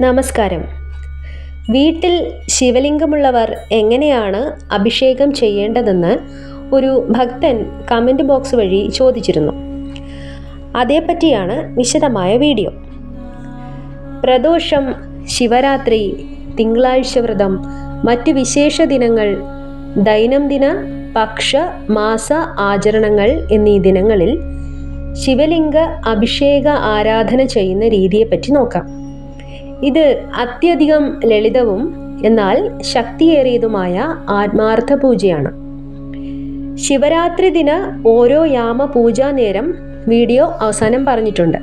നമസ്കാരം. വീട്ടിൽ ശിവലിംഗമുള്ളവർ എങ്ങനെയാണ് അഭിഷേകം ചെയ്യേണ്ടതെന്ന് ഒരു ഭക്തൻ കമന്റ് ബോക്സ് വഴി ചോദിച്ചിരുന്നു. അതേപ്പറ്റിയാണ് വിശദമായ വീഡിയോ. പ്രദോഷം ശിവരാത്രി തിങ്കളാഴ്ച വ്രതം മറ്റ് വിശേഷ ദിനങ്ങൾ ദൈനംദിന പക്ഷ മാസ ആചരണങ്ങൾ എന്നീ ദിനങ്ങളിൽ ശിവലിംഗ അഭിഷേക ആരാധന ചെയ്യുന്ന രീതിയെപ്പറ്റി നോക്കാം. ഇത് അത്യധികം ലളിതവും എന്നാൽ ശക്തിയേറിയതുമായ ആത്മാർത്ഥ പൂജയാണ് ശിവരാത്രി ദിന ഓരോ യാമ പൂജാ നേരം വീഡിയോ അവസാനം പറഞ്ഞിട്ടുണ്ട്.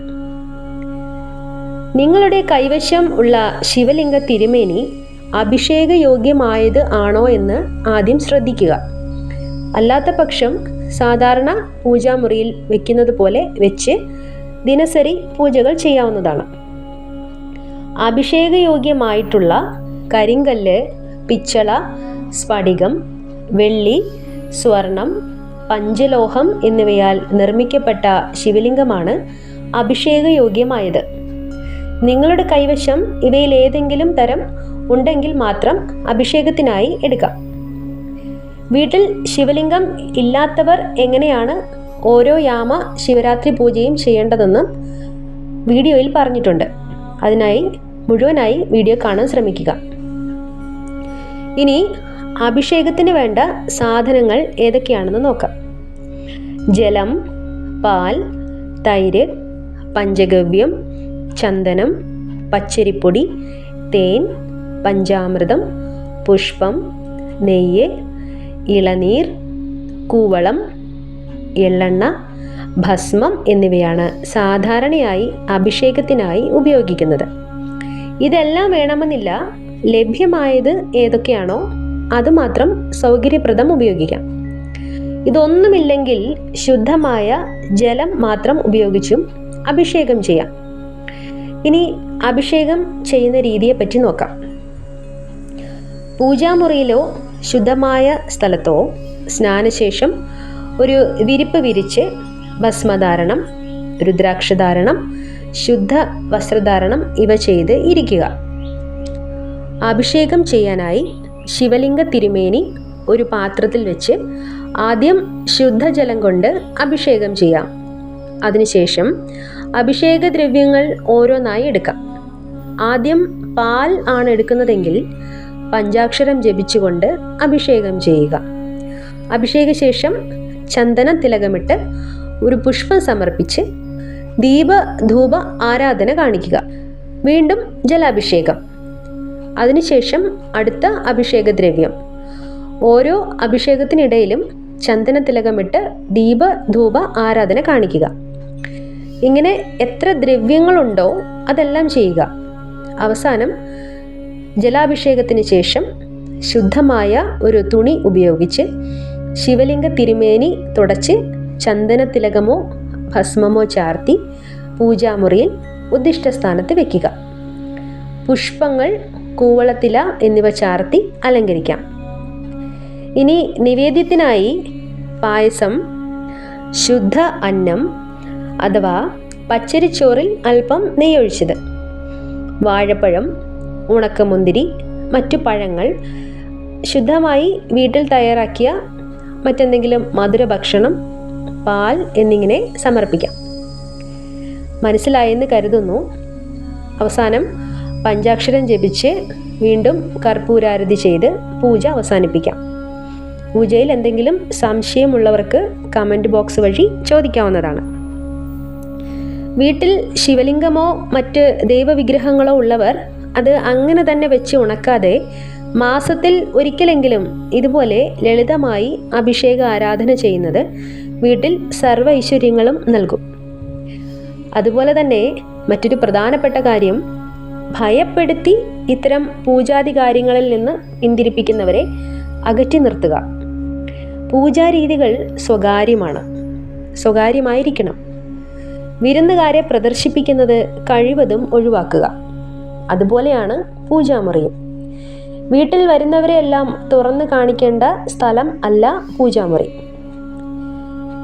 നിങ്ങളുടെ കൈവശം ഉള്ള ശിവലിംഗ തിരുമേനി അഭിഷേക യോഗ്യമായത് ആണോ എന്ന് ആദ്യം ശ്രദ്ധിക്കുക. അല്ലാത്ത പക്ഷം സാധാരണ പൂജാമുറിയിൽ വെക്കുന്നത് പോലെ വെച്ച് ദിനസരി പൂജകൾ ചെയ്യാവുന്നതാണ്. അഭിഷേകയോഗ്യമായിട്ടുള്ള കരിങ്കല്ല് പിച്ചള സ്ഫടികം വെള്ളി സ്വർണം പഞ്ചലോഹം എന്നിവയാൽ നിർമ്മിക്കപ്പെട്ട ശിവലിംഗമാണ് അഭിഷേകയോഗ്യമായത്. നിങ്ങളുടെ കൈവശം ഇവയിൽ ഏതെങ്കിലും തരം ഉണ്ടെങ്കിൽ മാത്രം അഭിഷേകത്തിനായി എടുക്കാം. വീട്ടിൽ ശിവലിംഗം ഇല്ലാത്തവർ എങ്ങനെയാണ് ഓരോ യാമ ശിവരാത്രി പൂജയും ചെയ്യേണ്ടതെന്നും വീഡിയോയിൽ പറഞ്ഞിട്ടുണ്ട്. അതിനായി മുഴുവനായി വീഡിയോ കാണാൻ ശ്രമിക്കുക. ഇനി അഭിഷേകത്തിന് വേണ്ട സാധനങ്ങൾ ഏതൊക്കെയാണെന്ന് നോക്കാം. ജലം പാൽ തൈര് പഞ്ചഗവ്യം ചന്ദനം പച്ചരിപ്പൊടി തേൻ പഞ്ചാമൃതം പുഷ്പം നെയ്യ് ഇളനീർ കൂവളം എള്ളെണ്ണ ഭസ്മം എന്നിവയാണ് സാധാരണയായി അഭിഷേകത്തിനായി ഉപയോഗിക്കുന്നത്. ഇതെല്ലാം വേണമെന്നില്ല. ലഭ്യമായത് ഏതൊക്കെയാണോ അത് മാത്രം സൗകര്യപ്രദം ഉപയോഗിക്കാം. ഇതൊന്നുമില്ലെങ്കിൽ ശുദ്ധമായ ജലം മാത്രം ഉപയോഗിച്ചും അഭിഷേകം ചെയ്യാം. ഇനി അഭിഷേകം ചെയ്യുന്ന രീതിയെ പറ്റി നോക്കാം. പൂജാമുറിയിലോ ശുദ്ധമായ സ്ഥലത്തോ സ്നാനശേഷം ഒരു വിരിപ്പ് വിരിച്ച് ഭസ്മധാരണം രുദ്രാക്ഷധാരണം ശുദ്ധ വസ്ത്രധാരണം ഇവ ചെയ്ത് ഇരിക്കുക. അഭിഷേകം ചെയ്യാനായി ശിവലിംഗ തിരുമേനി ഒരു പാത്രത്തിൽ വെച്ച് ആദ്യം ശുദ്ധജലം കൊണ്ട് അഭിഷേകം ചെയ്യാം. അതിനുശേഷം അഭിഷേക ദ്രവ്യങ്ങൾ ഓരോന്നായി എടുക്കാം. ആദ്യം പാൽ ആണ് എടുക്കുന്നതെങ്കിൽ പഞ്ചാക്ഷരം ജപിച്ചുകൊണ്ട് അഭിഷേകം ചെയ്യുക. അഭിഷേകശേഷം ചന്ദന തിലകമിട്ട് ഒരു പുഷ്പം സമർപ്പിച്ച് ദീപ ധൂപ ആരാധന കാണിക്കുക. വീണ്ടും ജലാഭിഷേകം. അതിനുശേഷം അടുത്ത അഭിഷേകദ്രവ്യം. ഓരോ അഭിഷേകത്തിനിടയിലും ചന്ദന തിലകമിട്ട് ദീപ ധൂപ ആരാധന കാണിക്കുക. ഇങ്ങനെ എത്ര ദ്രവ്യങ്ങളുണ്ടോ അതെല്ലാം ചെയ്യുക. അവസാനം ജലാഭിഷേകത്തിന് ശേഷം ശുദ്ധമായ ഒരു തുണി ഉപയോഗിച്ച് ശിവലിംഗ തിരുമേനി തുടച്ച് ചന്ദന തിലകമോ ഭസ്മമോ ചാർത്തി പൂജാമുറിയിൽ ഉദ്ദിഷ്ട സ്ഥാനത്ത് വെക്കുക. പുഷ്പങ്ങൾ കൂവളത്തില എന്നിവ ചാർത്തി അലങ്കരിക്കാം. ഇനി നിവേദ്യത്തിനായി പായസം ശുദ്ധ അന്നം അഥവാ പച്ചരിച്ചോറിൽ അല്പം നെയ്യൊഴിച്ചത്. വാഴപ്പഴം ഉണക്കമുന്തിരി മറ്റു പഴങ്ങൾ ശുദ്ധമായി വീട്ടിൽ തയ്യാറാക്കിയ മറ്റെന്തെങ്കിലും മധുര ഭക്ഷണം പാൽ എന്നിങ്ങനെ സമർപ്പിക്കാം. മനസ്സിലായെന്ന് കരുതുന്നു. അവസാനം പഞ്ചാക്ഷരം ജപിച്ച് വീണ്ടും കർപ്പൂരാരതി ചെയ്ത് പൂജ അവസാനിപ്പിക്കാം. പൂജയിൽ എന്തെങ്കിലും സംശയമുള്ളവർക്ക് കമന്റ് ബോക്സ് വഴി ചോദിക്കാവുന്നതാണ്. വീട്ടിൽ ശിവലിംഗമോ മറ്റ് ദൈവവിഗ്രഹങ്ങളോ ഉള്ളവർ അത് അങ്ങനെ തന്നെ വെച്ച് ഉണക്കാതെ മാസത്തിൽ ഒരിക്കലെങ്കിലും ഇതുപോലെ ലളിതമായി അഭിഷേക ആരാധന ചെയ്യുന്നത് വീട്ടിൽ സർവ ഐശ്വര്യങ്ങളും നൽകും. അതുപോലെ തന്നെ മറ്റൊരു പ്രധാനപ്പെട്ട കാര്യം ഭയപ്പെടുത്തി ഇത്തരം പൂജാതി കാര്യങ്ങളിൽ നിന്ന് പിന്തിരിപ്പിക്കുന്നവരെ അകറ്റി നിർത്തുക. പൂജാരീതികൾ സ്വകാര്യമാണ് സ്വകാര്യമായിരിക്കണം. വിരുന്നുകാരെ പ്രദർശിപ്പിക്കുന്നത് കഴിവതും ഒഴിവാക്കുക. അതുപോലെയാണ് പൂജാമുറിയും. വീട്ടിൽ വരുന്നവരെയെല്ലാം തുറന്നു കാണിക്കേണ്ട സ്ഥലം അല്ല പൂജാമുറി.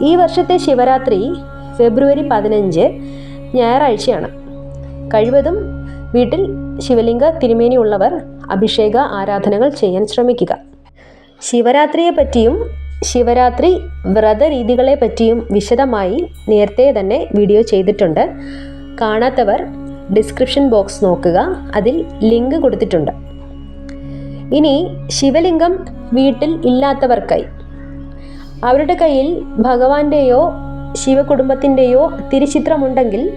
ഈ വർഷത്തെ ശിവരാത്രി ഫെബ്രുവരി പതിനഞ്ച് ഞായറാഴ്ചയാണ്. കഴിവതും വീട്ടിൽ ശിവലിംഗ തിരുമേനി ഉള്ളവർ അഭിഷേക ആരാധനകൾ ചെയ്യാൻ ശ്രമിക്കുക. ശിവരാത്രിയെ പറ്റിയും ശിവരാത്രി വ്രതരീതികളെ പറ്റിയും വിശദമായി നേരത്തെ തന്നെ വീഡിയോ ചെയ്തിട്ടുണ്ട്. കാണാത്തവർ ഡിസ്ക്രിപ്ഷൻ ബോക്സ് നോക്കുക. അതിൽ ലിങ്ക് കൊടുത്തിട്ടുണ്ട്. ഇനി ശിവലിംഗം വീട്ടിൽ ഇല്ലാത്തവർക്കായി അവരുടെ കയ്യിൽ ഭഗവാന്റെയോ ശിവകുടുംബത്തിന്റെയോ തിരുചിത്രമുണ്ടെങ്കിൽ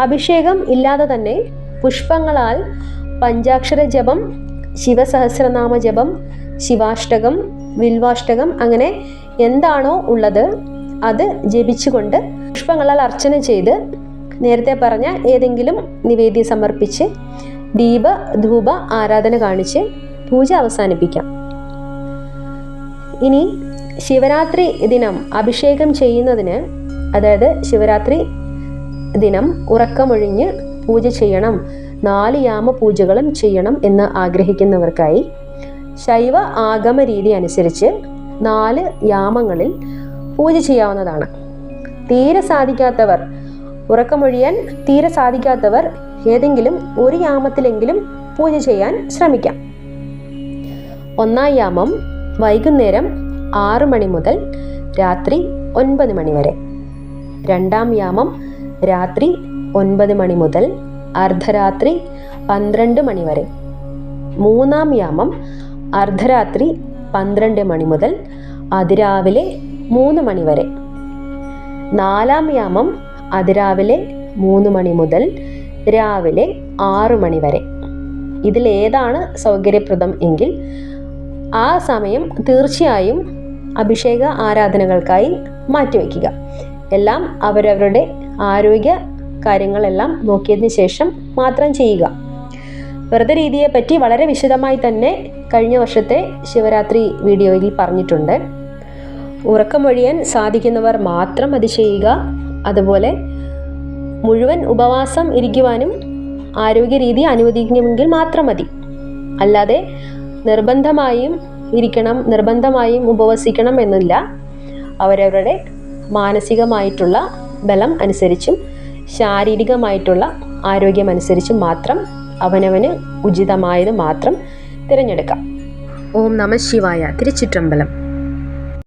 അഭിഷേകം ഇല്ലാതെ തന്നെ പുഷ്പങ്ങളാൽ പഞ്ചാക്ഷര ജപം ശിവസഹസ്രനാമ ജപം ശിവാഷ്ടകം വിൽവാഷ്ടകം അങ്ങനെ എന്താണോ ഉള്ളത് അത് ജപിച്ചുകൊണ്ട് പുഷ്പങ്ങളാൽ അർച്ചന ചെയ്ത് നേരത്തെ പറഞ്ഞ ഏതെങ്കിലും നിവേദ്യം സമർപ്പിച്ച് ദീപ ധൂപ ആരാധന കാണിച്ച് പൂജ അവസാനിപ്പിക്കാം. ഇനി ശിവരാത്രി ദിനം അഭിഷേകം ചെയ്യുന്നതിന് അതായത് ശിവരാത്രി ദിനം ഉറക്കമൊഴിഞ്ഞ് പൂജ ചെയ്യണം. നാല് യാമ പൂജകളും ചെയ്യണം എന്ന് ആഗ്രഹിക്കുന്നവർക്കായി ശൈവ ആഗമ രീതി അനുസരിച്ച് നാല് യാമങ്ങളിൽ പൂജ ചെയ്യാവുന്നതാണ്. തീരെ സാധിക്കാത്തവർ ഉറക്കമൊഴിയാൻ തീരെ സാധിക്കാത്തവർ ഏതെങ്കിലും ഒരു യാമത്തിലെങ്കിലും പൂജ ചെയ്യാൻ ശ്രമിക്കാം. ഒന്നാം യാമം വൈകുന്നേരം ആറ് മണി മുതൽ രാത്രി ഒൻപത് മണി വരെ. രണ്ടാം യാമം രാത്രി ഒൻപത് മണി മുതൽ അർദ്ധരാത്രി പന്ത്രണ്ട് മണി വരെ. മൂന്നാം യാമം അർദ്ധരാത്രി പന്ത്രണ്ട് മണി മുതൽ അതിരാവിലെ മൂന്ന് മണി വരെ. നാലാം യാമം അതിരാവിലെ മൂന്ന് മണി മുതൽ രാവിലെ ആറ് മണി വരെ. ഇതിലേതാണ് സൗകര്യപ്രദം എങ്കിൽ ആ സമയം തീർച്ചയായും അഭിഷേക ആരാധനകൾക്കായി മാറ്റിവെക്കുക എല്ലാം അവരവരുടെ ആരോഗ്യ കാര്യങ്ങളെല്ലാം നോക്കിയതിന് ശേഷം മാത്രം ചെയ്യുക. വ്രത രീതിയെ പറ്റി വളരെ വിശദമായി തന്നെ കഴിഞ്ഞ വർഷത്തെ ശിവരാത്രി വീഡിയോയിൽ പറഞ്ഞിട്ടുണ്ട്. ഉറക്കമൊഴിയാൻ സാധിക്കുന്നവർ മാത്രം അത് ചെയ്യുക. അതുപോലെ മുഴുവൻ ഉപവാസം ഇരിക്കുവാനും ആരോഗ്യ രീതി അനുവദിക്കുമെങ്കിൽ മാത്രം മതി. അല്ലാതെ നിർബന്ധമായും ഇരിക്കണം നിർബന്ധമായും ഉപവസിക്കണം എന്നില്ല. അവരവരുടെ മാനസികമായിട്ടുള്ള ബലം അനുസരിച്ചും ശാരീരികമായിട്ടുള്ള ആരോഗ്യമനുസരിച്ചും മാത്രം അവനവന് ഉചിതമായത് മാത്രം തിരഞ്ഞെടുക്കാം. ഓം നമ ശിവായ. തിരുച്ചിറ്റമ്പലം.